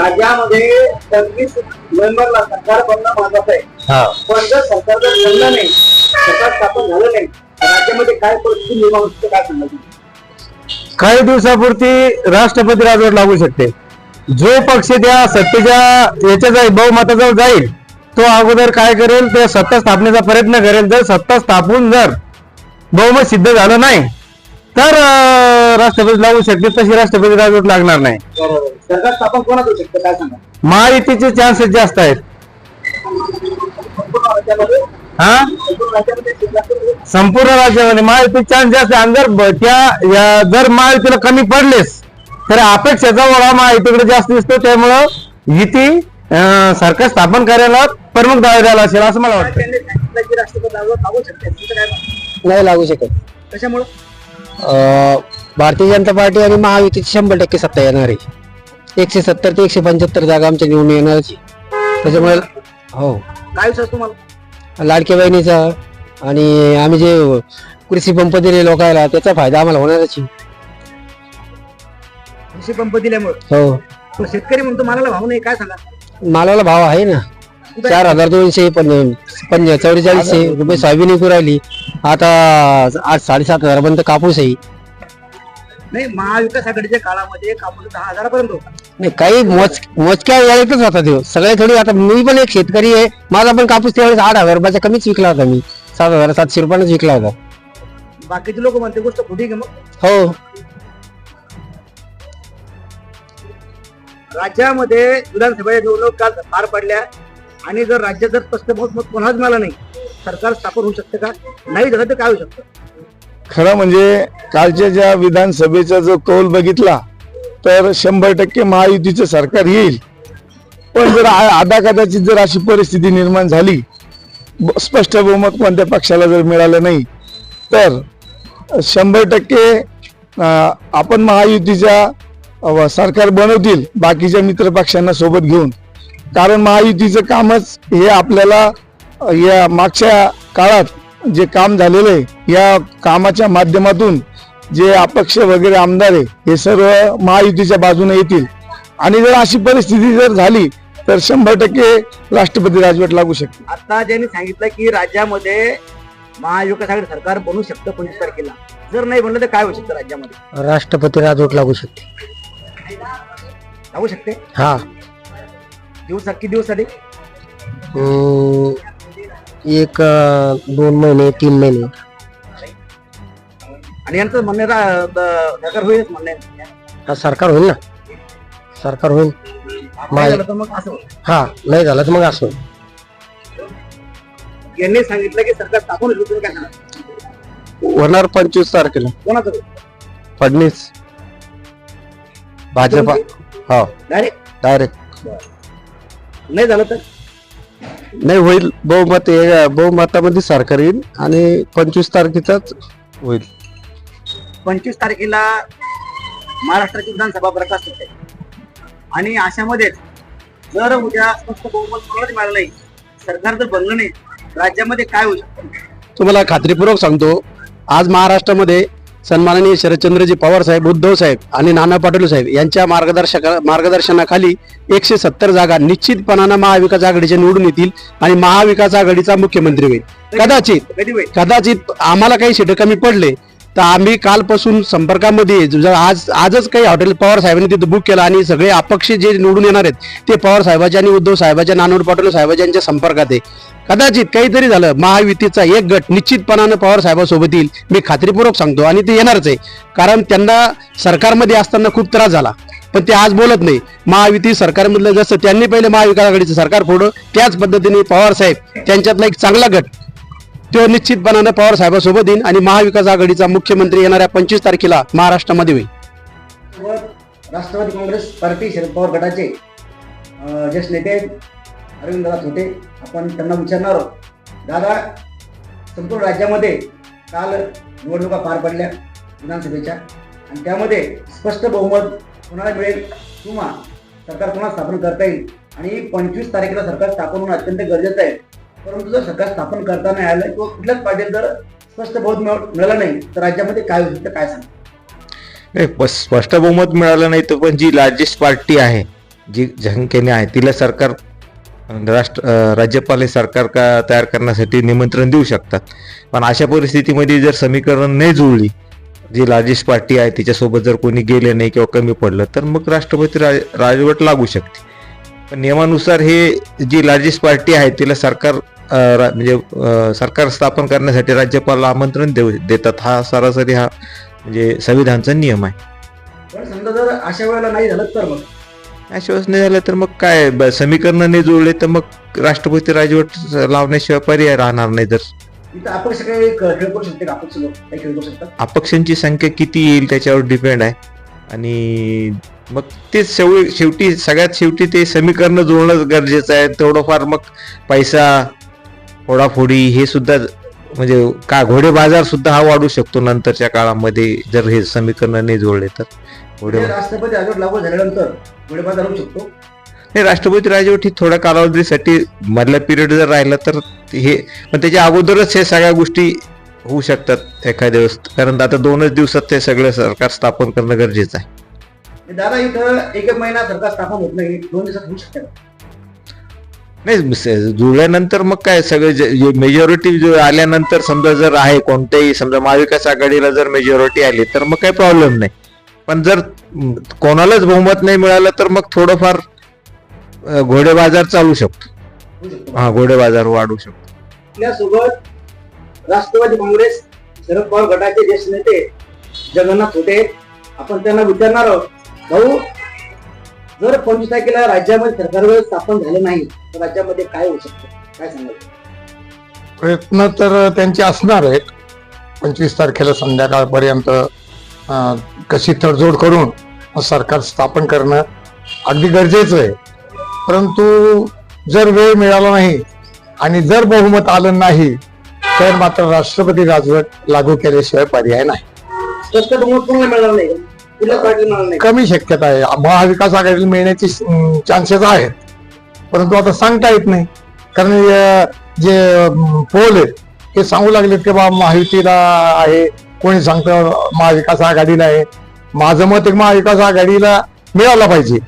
राज्यामध्ये पंचवीस नोव्हेंबरला सरकार बनणं महत्वाचं आहे. हा. पण जर सरकार जर बनलं नाही सरकार स्थापन झालं नाही राज्यामध्ये काय परिस्थिती निर्माण होते काय तुम्ही? काही दिवसापुरती राष्ट्रपती राजवट लागू शकते. जो पक्ष त्या सत्तेच्या याच्या जाईल बहुमताजवळ जाईल तो अगोदर काय करेल ते सत्ता स्थापनेचा प्रयत्न करेल. जर सत्ता स्थापून जर बहुमत सिद्ध झालं नाही तर राष्ट्रपती लागू शकते तशी राष्ट्रपती राजवट लागणार नाही. सरकार स्थापन कोणाच होऊ शकतं? काय सांगा महायुतीचे चान्सेस जास्त आहेत. संपूर्ण राज्यामध्ये? हा? संपूर्ण राज्यामध्ये शिवसेना- संपूर्ण राज्यामध्ये महायुती चान्स जास्त आहे. आणि जर ब- त्या या- जर महायुतीला कमी पडलेस तर अपेक्षेचा ओढा महायुतीकडे जास्त दिसतो त्यामुळं युती अं, सरकार स्थापन करायला प्रमुख दावेदार असेल असं मला वाटतं. त्यांनी सांगितलं की राष्ट्रपती राजवट लागू शकते तुमचं काय मत? नाही लागू शकत. कशामुळे? भारतीय जनता पार्टी आणि महायुतीची शंभर टक्के सत्ता येणार आहे. एकशे सत्तर ते एकशे पंच्याहत्तर जागा आमच्या निवडून येणारच. त्याच्यामुळे हो. काय विश्वास तुम्हाला? लाडक्या बहिणीचा आणि आम्ही जे कृषी पंप दिले लोकांना त्याचा फायदा आम्हाला होणारच. आहे. कृषी पंप दिल्यामुळे? हो. शेतकरी म्हणतो मालाला भाव नाही काय सांगा? मालाला भाव आहे ना. चार हजार दोनशे पण पण चौवेचाळीसशे रुपये सोयाबीन विकू राहिली. आता आठ साडेसात हजारापर्यंत कापूस आहे. नाही महाविकास आघाडीच्या काळामध्ये कापूस दहा हजारापर्यंत होता नाही काही मोज मोजक्या वेळेतच होता तो सगळे थोडी आता मी पण एक शेतकरी आहे. माझा पण कापूस त्यावेळेस आठ हजार रुपयाचा कमीच विकला होता मी. सात हजार सातशे रुपयानेच विकला होता. बाकीचे लोक म्हणते गोष्ट खोटी आहे मग? हो. राज्यामध्ये विधानसभेच्या निवडणूक काल पार पडल्या. आणि जर राज्यात जर स्पष्ट बहुमत कोणाच मिळालं नाही सरकार स्थापन होऊ शकतं का? नाही झालं तर काय होऊ शकतं? खरं म्हणजे कालच्या ज्या विधानसभेचा जो कौल बघितला तर शंभर टक्के महायुतीचं सरकार येईल. पण जर आ- जर अशी परिस्थिती निर्माण झाली ब- स्पष्ट बहुमत कोणत्या पक्षाला जर मिळालं नाही तर शंभर टक्के आपण महायुतीच्या सरकार बनवतील बाकीच्या मित्र पक्षांना सोबत घेऊन. कारण महायुतीचं कामच हे आपल्याला या मागच्या काळात जे काम झालेलं आहे या कामाच्या माध्यमातून जे अपक्ष वगैरे आमदार आहे हे सर्व महायुतीच्या बाजूने येतील. आणि जर अशी परिस्थिती जर झाली तर शंभर टक्के राष्ट्रपती राजवट लागू शकते. आता ज्यांनी सांगितलं की राज्यामध्ये आघाडी सरकार बनू शकतं पंचवीस तारखेला. जर नाही बनलं तर काय होऊ शकतं राज्यामध्ये? राष्ट्रपती राजवट लागू शकते. लागू शकते? हा. दिवस किती दिवससाठी अं, एक अं, दोन महिने तीन महिने. आणि यांचं म्हणणं रा- द- सरकार होईलच म्हणणं. हा सरकार होईल ना? सरकार होईल. नाही झालं तर मग असं होईल. हा नाही झालं तर मग असं होईल. यांनी सांगितलं की सरकार स्थापन होईल तुम्ही काय सांगा होणार पंचवीस तारखेला. कोणाचं? फडणीस भाजपा. हो. डायरेक्ट डायरेक्ट नाही झालं तर? नाही होईल. बहुमत हे- बहुमतामध्ये सरकार येईल आणि पंचवीस तारखेचाच होईल. पंचवीस तारखेला महाराष्ट्राची विधानसभा बरखास्त होते. आणि अशामध्येच जर उद्या स्पष्ट बहुमत कोणालाच मिळालं नाही सरकार जर बनलं नाही राज्यामध्ये काय होऊ शकतं? तुम्हाला खात्रीपूर्वक सांगतो आज महाराष्ट्रामध्ये सन्माननीय शरदचंद्रजी पवार साहेब उद्धव साहेब आणि नाना पाटील साहेब यांच्या मार्गदर्शक मार्गदर्शनाखाली एकशे सत्तर जागा निश्चितपणानं महाविकास आघाडीच्या निवडून येतील आणि महाविकास आघाडीचा मुख्यमंत्री होईल. कदाचित कदाचित आम्हाला काही सीटं कमी पडले तर आम्ही कालपासून संपर्कामध्ये जर आज आजच काही हॉटेल पवार साहेबांनी तिथं बुक केलं आणि सगळे अपक्ष जे निवडून येणार आहेत ते पवार साहेबाच्या आणि उद्धव साहेबाच्या नानोर पाटील साहेबाच्या संपर्कात आहे. कदाचित काहीतरी झालं महायुतीचा एक गट निश्चितपणानं पवार साहेबासोबत येईल मी खात्रीपूर्वक सांगतो आणि ते येणारच आहे. कारण त्यांना सरकारमध्ये असताना खूप त्रास झाला. पण ते आज बोलत नाही. महायुती सरकारमधलं जसं त्यांनी पहिले महाविकास आघाडीचं सरकार फोडलं त्याच पद्धतीने पवार साहेब त्यांच्यातला एक चांगला गट तो निश्चितपणानं पवार साहेबांसोबत येईल आणि महाविकास आघाडीचा मुख्यमंत्री येणाऱ्या पंचवीस तारखेला महाराष्ट्रामध्ये होईल. राष्ट्रवादी काँग्रेस पार्टी शरद पवार गटाचे ज्येष्ठ नेते अरविंद दादा होते. आपण त्यांना विचारणार आहोत. दादा संपूर्ण राज्यामध्ये काल निवडणुका पार पडल्या विधानसभेच्या आणि त्यामध्ये स्पष्ट बहुमत कोणाला मिळेल किंवा सरकार पुन्हा स्थापन करता येईल आणि पंचवीस तारखेला सरकार स्थापन होणं अत्यंत गरजेचं आहे. परंतु जर सरकार स्थापन करता नाही आलं किंवा कुठल्याच पार्टीला जर स्पष्ट बहुमत मिळ- मिळालं नाही तर राज्यामध्ये काय होईल तर काय सांगा? नाही प- स्पष्ट बहुमत मिळालं नाही तर पण जी लार्जेस्ट पार्टी आहे जी संख्येने आहे तिला सरकार अं, राष्ट्र अं, राज्यपाल हे सरकार का तयार करण्यासाठी निमंत्रण देऊ शकतात. पण अशा परिस्थितीमध्ये जर समीकरण नाही जुळली जी लार्जेस्ट पार्टी आहे तिच्यासोबत जर कोणी गेले नाही किंवा कमी पडलं तर मग राष्ट्रपती राज राजवट लागू शकते. पण नियमानुसार हे जी लार्जेस्ट पार्टी आहे तिला सरकार म्हणजे सरकार स्थापन करण्यासाठी राज्यपालाला आमंत्रण देऊ देतात. हा सरासरी हा म्हणजे संविधानचा नियम आहे. पण समजा जर अशा वेळेला नाही झालं तर मग? अशावेळेस नाही झालं तर मग काय? ब- समीकरण नाही जुळले तर मग राष्ट्रपती राजवट लावण्याशिवाय पर्याय राहणार नाही जर अपक्षांची संख्या किती येईल त्याच्यावर डिपेंड आहे. आणि मग ते शेवटी शेवटी सगळ्यात शेवटी ते समीकरण जुळणं गरजेचं आहे. तेवढंफार मग पैसा फोडाफोडी हे सुद्धा म्हणजे का घोडे बाजार सुद्धा हा वाढू शकतो नंतरच्या काळामध्ये जर हे समीकरण नाही जुळले तर. घोडे राष्ट्रपती राजवट लागू झाल्यानंतर गोळीबाजार होऊ शकतो? नाही राष्ट्रपती राजवट ही थोड्या कालावधीसाठी मधला पिरियड जर राहिला तर हे पण त्याच्या अगोदरच हे सगळ्या गोष्टी होऊ शकतात एखाद्या वेळेस. कारण आता दोनच दिवसात ते सगळं सरकार स्थापन करणं गरजेचं आहे. दादा इथं एक एक महिना सरकार स्थापन होत नाही. दोन दिवसात होऊ शकते नाही स- जुळल्यानंतर मग काय सगळे मेजॉरिटी जो आल्यानंतर समजा जर आहे कोणत्याही समजा महाविकास आघाडीला जर मेजॉरिटी आली तर मग काही प्रॉब्लेम नाही. पण जर म, कोणालाच बहुमत नाही मिळालं तर मग थोडंफार अ, घोडे बाजार चालू शकतो. होऊ शकतो. हा घोडे बाजार वाढू शकतो. आपल्यासोबत राष्ट्रवादी काँग्रेस शरद पवार गटाचे ज्येष्ठ नेते जगन्नाथ होते. आपण त्यांना विचारणार आहोत. भाऊ जर पंचवीस तारखेला राज्यामध्ये सरकार व्यवस्था स्थापन झालं नाही तर राज्यामध्ये काय होऊ शकतं? काय सांगाल? प्रयत्न तर त्यांचे असणार आहेत. पंचवीस तारखेला संध्याकाळपर्यंत अं, कशी तडजोड करून सरकार स्थापन करणं अगदी गरजेचं आहे. परंतु जर वेळ मिळाला नाही आणि जर बहुमत आलं नाही तर मात्र राष्ट्रपती राजवट लागू केल्याशिवाय पर्याय नाही. स्पष्ट बहुमत कोणाला मिळणार नाही? नाही. कमी शक्यता आहे. महाविकास आघाडीला मिळण्याची चान्सेस आहेत. परंतु आता सांगता येत नाही. कारण जे पोल आहेत हे सांगू लागलेत की बा महायुतीला आहे. कोणी सांगतं महाविकास आघाडीला आहे. माझं मत एक महाविकास आघाडीला मिळाला पाहिजे.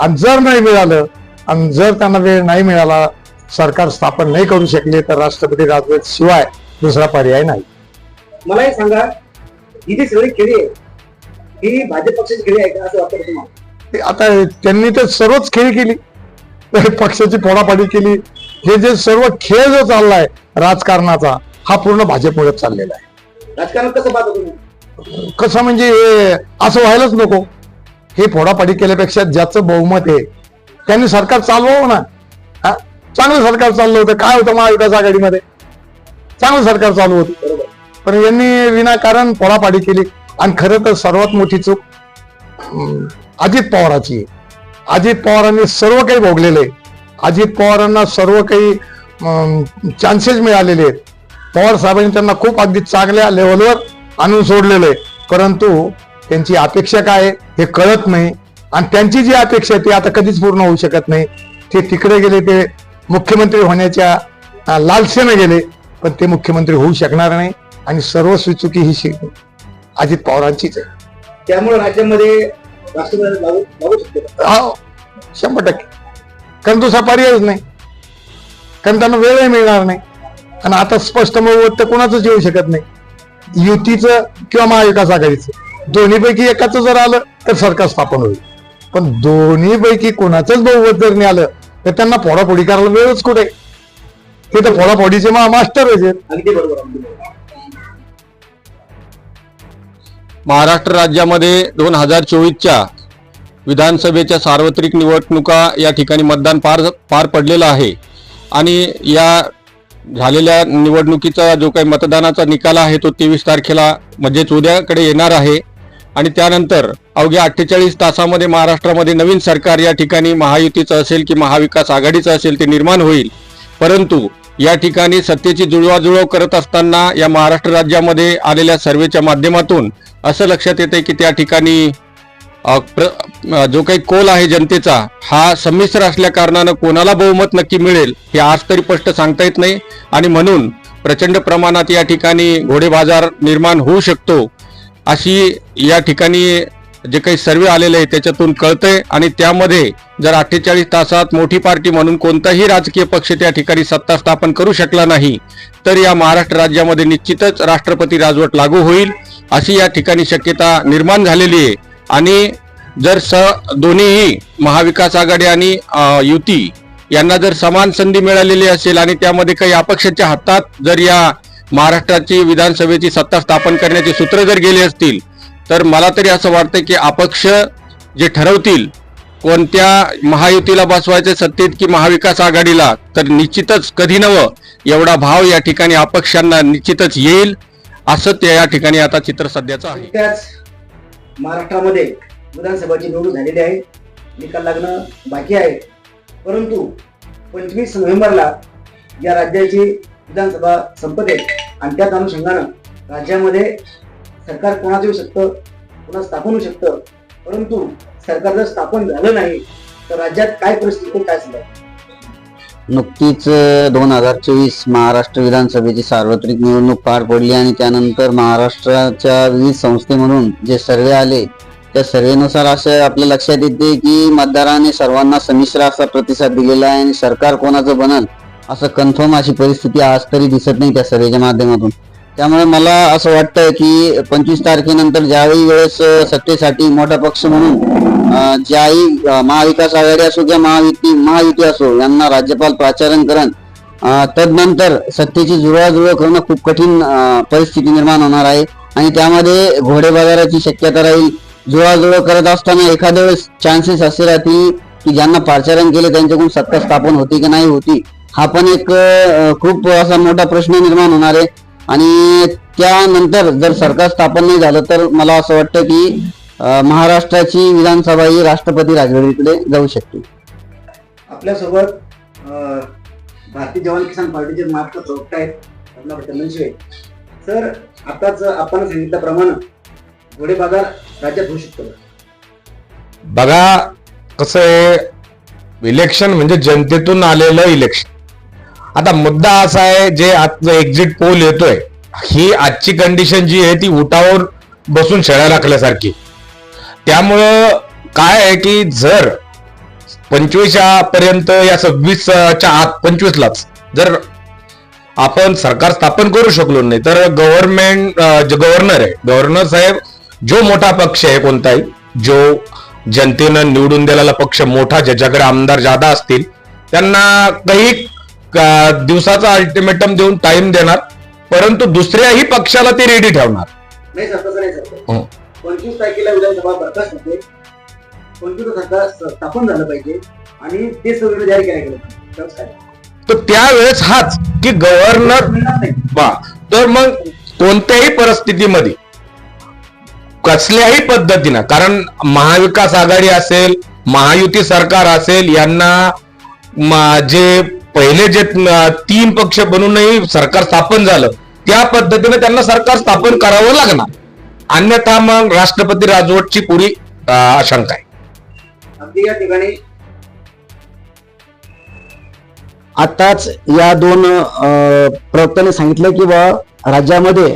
आणि जर नाही मिळालं आणि जर त्यांना वेळ नाही मिळाला सरकार स्थापन नाही करू शकले तर राष्ट्रपती राजवट शिवाय दुसरा पर्याय नाही. मला सांगा ही जी सगळी खेळी आहे ही भाजप पक्षाची खेळी आहे का असं वाटतं तुम्हाला? आता त्यांनी तर सर्वच खेळ केली. पक्षाची फोडाफाडी केली. हे जे सर्व खेळ जो चाललाय राजकारणाचा हा पूर्ण भाजपमुळे चाललेला आहे. राजकारण कसं पाहता तुम्ही? कसं म्हणजे हे असं व्हायलाच नको. हे फोडाफाडी केल्यापेक्षा ज्याचं बहुमत आहे त्यांनी सरकार चालवावं ना. हा? चांगलं सरकार चाललं होतं. काय होतं महाविकास आघाडीमध्ये? चांगलं सरकार चालू होतं. बरोबर. पण यांनी विनाकारण फोडाफाडी केली. आणि खरं तर सर्वात मोठी चूक अजित पवाराची अजित पवारांनी सर्व काही भोगलेले आहे. अजित पवारांना सर्व काही चान्सेस मिळालेले आहेत. पवार साहेबांनी त्यांना खूप अगदी चांगल्या लेवलवर आणून सोडलेलं आहे परंतु त्यांची अपेक्षा काय आहे हे कळत नाही. आणि त्यांची जी अपेक्षा आहे ती आता कधीच पूर्ण होऊ शकत नाही. ते तिकडे गेले ते मुख्यमंत्री होण्याच्या लालसेने गेले. पण ते मुख्यमंत्री होऊ शकणार नाही. आणि सर्वस्वी चुकी ही शि- अजित पवारांचीच आहे. त्यामुळे राज्यामध्ये राष्ट्रपती लागू लागू शकते का? हा, शंभर टक्के. कारण दुसरा पर्यायच नाही. कारण त्यांना वेळही मिळणार नाही. आणि आता स्पष्ट मत तर कोणाचंच येऊ शकत नाही. युतीचं किंवा महाविकास आघाडीचं. दोन्हीपैकी एकाच जर आलं तर सरकार स्थापन होईल. पण दोन्हीपैकी कोणाचंच बहुमत जर नाही आलं तर त्यांना फोडाफोडी करायला वेळच कुठे? ते तर फोडाफोडीचे मा मास्टर आहेत. अगदी बरोबर अगदी बरोबर. महाराष्ट्र राज्यामध्ये दोन हजार चोवीसच्या विधानसभेच्या सार्वत्रिक निवडणुका या ठिकाणी मतदान पार पार पडलेलं आहे. आणि या झालेल्या निवडणुकीचा जो काही मतदानाचा निकाल आहे तो तेवीस तारखेला म्हणजेच उद्याकडे येणार आहे. आणि त्यानंतर अवघ्या अठ्ठेचाळीस तासामध्ये महाराष्ट्रामध्ये नवीन सरकार या ठिकाणी महायुतीचं असेल की महाविकास आघाडीचं असेल ते निर्माण होईल. परंतु या ठिकाणी सत्तेची जुळवाजुळव करत असताना या महाराष्ट्र राज्यामध्ये आलेल्या सर्वेच्या माध्यमातून असं लक्षात येते की त्या ठिकाणी प्र- जो काही कोल आहे जनतेचा हा संमिश्र असल्या कारणानं कोणाला बहुमत नक्की मिळेल हे आज तरी स्पष्ट सांगता येत नाही. आणि म्हणून प्रचंड प्रमाणात या ठिकाणी घोडे बाजार निर्माण होऊ शकतो अशी या ठिकाणी जे काही सर्वे आलेले आहे त्याच्यातून कळतंय. आणि त्यामध्ये जर अठ्ठेचाळीस तासात मोठी पार्टी म्हणून कोणताही राजकीय पक्ष त्या ठिकाणी सत्ता स्थापन करू शकला नाही तर या महाराष्ट्र राज्यामध्ये निश्चितच राष्ट्रपती राजवट लागू होईल अशी या ठिकाणी शक्यता निर्माण झालेली आहे. आणि जर स दोन्हीही महाविकास आघाडी आणि युती यांना जर समान संधी मिळालेली असेल आणि त्यामध्ये काही अपक्षाच्या हातात जर या महाराष्ट्राची विधानसभेची सत्ता स्थापन करण्याचे सूत्र जर गेले असतील तर मला तरी असं वाटतं की अपक्ष जे ठरवतील कोणत्या महायुतीला बसवायचे सत्तेत की महाविकास आघाडीला तर निश्चितच कधी नवं एवढा भाव या ठिकाणी अपक्षांना निश्चितच येईल असं त्या या ठिकाणी आता चित्र सध्याचं आहे. त्याच महाराष्ट्रामध्ये विधानसभाची निवडणूक झालेली आहे. निकाल लागणं बाकी आहे. परंतु पंचवीस नोव्हेंबरला या राज्याची विधानसभा संपते आणि त्याच अनुषंगानं राज्यामध्ये सरकार कोणाचं येऊ शकतं? कोणा स्थापन होऊ शकतं? परंतु सरकार जर स्थापन झालं नाही तर राज्यात काय परिस्थिती काय समजा नुकतीच दोन हजार चोवीस महाराष्ट्र विधानसभेची सार्वत्रिक निवडणूक पार पडली आणि त्यानंतर महाराष्ट्राच्या विविध संस्थेमधून जे सर्वे आले त्या सर्वेनुसार असं आपल्या लक्षात येते की मतदाराने सर्वांना संमिश्र असा प्रतिसाद दिलेला आहे आणि सरकार कोणाचं बनल असं कन्फर्म अशी परिस्थिती आज तरी दिसत नाही त्या सर्वेच्या माध्यमातून. त्यामुळे मला असं वाटतंय की पंचवीस तारखेनंतर ज्यावेळी वेळेस सत्तेसाठी मोठा पक्ष म्हणून ज्याही महाविकास आघाडी असो किंवा महायुती महायुती असो यांना राज्यपाल प्राचारण करण तदनंतर सत्तेची जुळवाजुळव करणं खूप कठीण परिस्थिती निर्माण होणार आहे. आणि त्यामध्ये घोडे बाजाराची शक्यता राहील. जुळवाजुळव करत असताना एखाद्या वेळेस चान्सेस असे राहतील की ज्यांना पाचारण केले त्यांच्याकडून सत्ता स्थापन होती की नाही होती हा पण एक खूप असा मोठा प्रश्न निर्माण होणार आहे. आणि त्यानंतर जर सरकार स्थापन नाही झालं तर मला असं वाटतं की महाराष्ट्राची विधानसभा ही राष्ट्रपती राजवटीकडे जाऊ शकते. आपल्यासोबत भारतीय जवान किसान पार्टीचे महाराष्ट्र प्रवक्ता आहेत सर आताच आपण सांगितल्याप्रमाणे घोडे बाजार राज्यात होऊ शकतो? बघा कसं आहे इलेक्शन म्हणजे जनतेतून आलेलं इलेक्शन आता मुद्दा असा आहे जे आजचं एक्झिट पोल येतोय ही आजची कंडिशन जी आहे ती उठावर बसून शेळ्या राखल्यासारखी. त्यामुळं काय आहे की जर पंचवीसच्या पर्यंत या सव्वीसच्या आत पंचवीसलाच जर आपण सरकार स्थापन करू शकलो नाही तर गव्हर्नमेंट जे गव्हर्नर आहे गव्हर्नर साहेब जो मोठा पक्ष आहे कोणताही जो जनतेनं निवडून दिलेला पक्ष मोठा ज्याच्याकडे आमदार जादा असतील त्यांना काही दिवसाचा अल्टिमेटम देऊन टाइम देणार परंतु दुसऱ्याही पक्षाला ते रेडी ठेवणार. नाही सर तसं नाही सर. हो. पंचवीस तारखेला विधानसभा बरखास्त होते. पंचवीस सरकार स्थापन झालं पाहिजे आणि ते जाहीर केलं गेलं तर त्यावेळेस हाच की गव्हर्नर तर मग कोणत्याही परिस्थितीमध्ये कसल्याही पद्धतीनं कारण महाविकास आघाडी असेल महायुती सरकार असेल यांना जे पहिले जे तीन पक्ष बनूनही सरकार स्थापन झालं त्या पद्धतीने त्यांना सरकार स्थापन करावं लागणार. अन्यथा मग राष्ट्रपती राजवटची पुरी आशंका आहे. अगदी या ठिकाणी. आताच या दोन अं, प्रवक्त्याने सांगितलं की बा राज्यामध्ये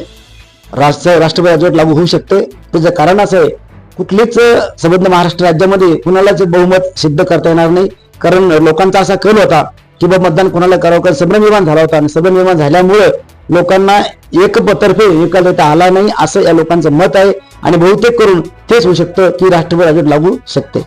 राष्ट्र राष्ट्रपती राजवट लागू होऊ शकते. त्याचं कारण असं आहे कुठलीच संबंध महाराष्ट्र राज्यामध्ये कुणालाच बहुमत सिद्ध करता येणार नाही. कारण लोकांचा असा कल होता की बाबा मतदान कोणाला करावं? कारण सभ्र निर्माण झाला होता आणि सभ्र निर्माण झाल्यामुळे लोकांना एकतर्फे एकालता आला नाही असं या लोकांचं मत आहे. आणि बहुतेक करून तेच होऊ शकतं की राष्ट्रपती राजवट लागू शकते.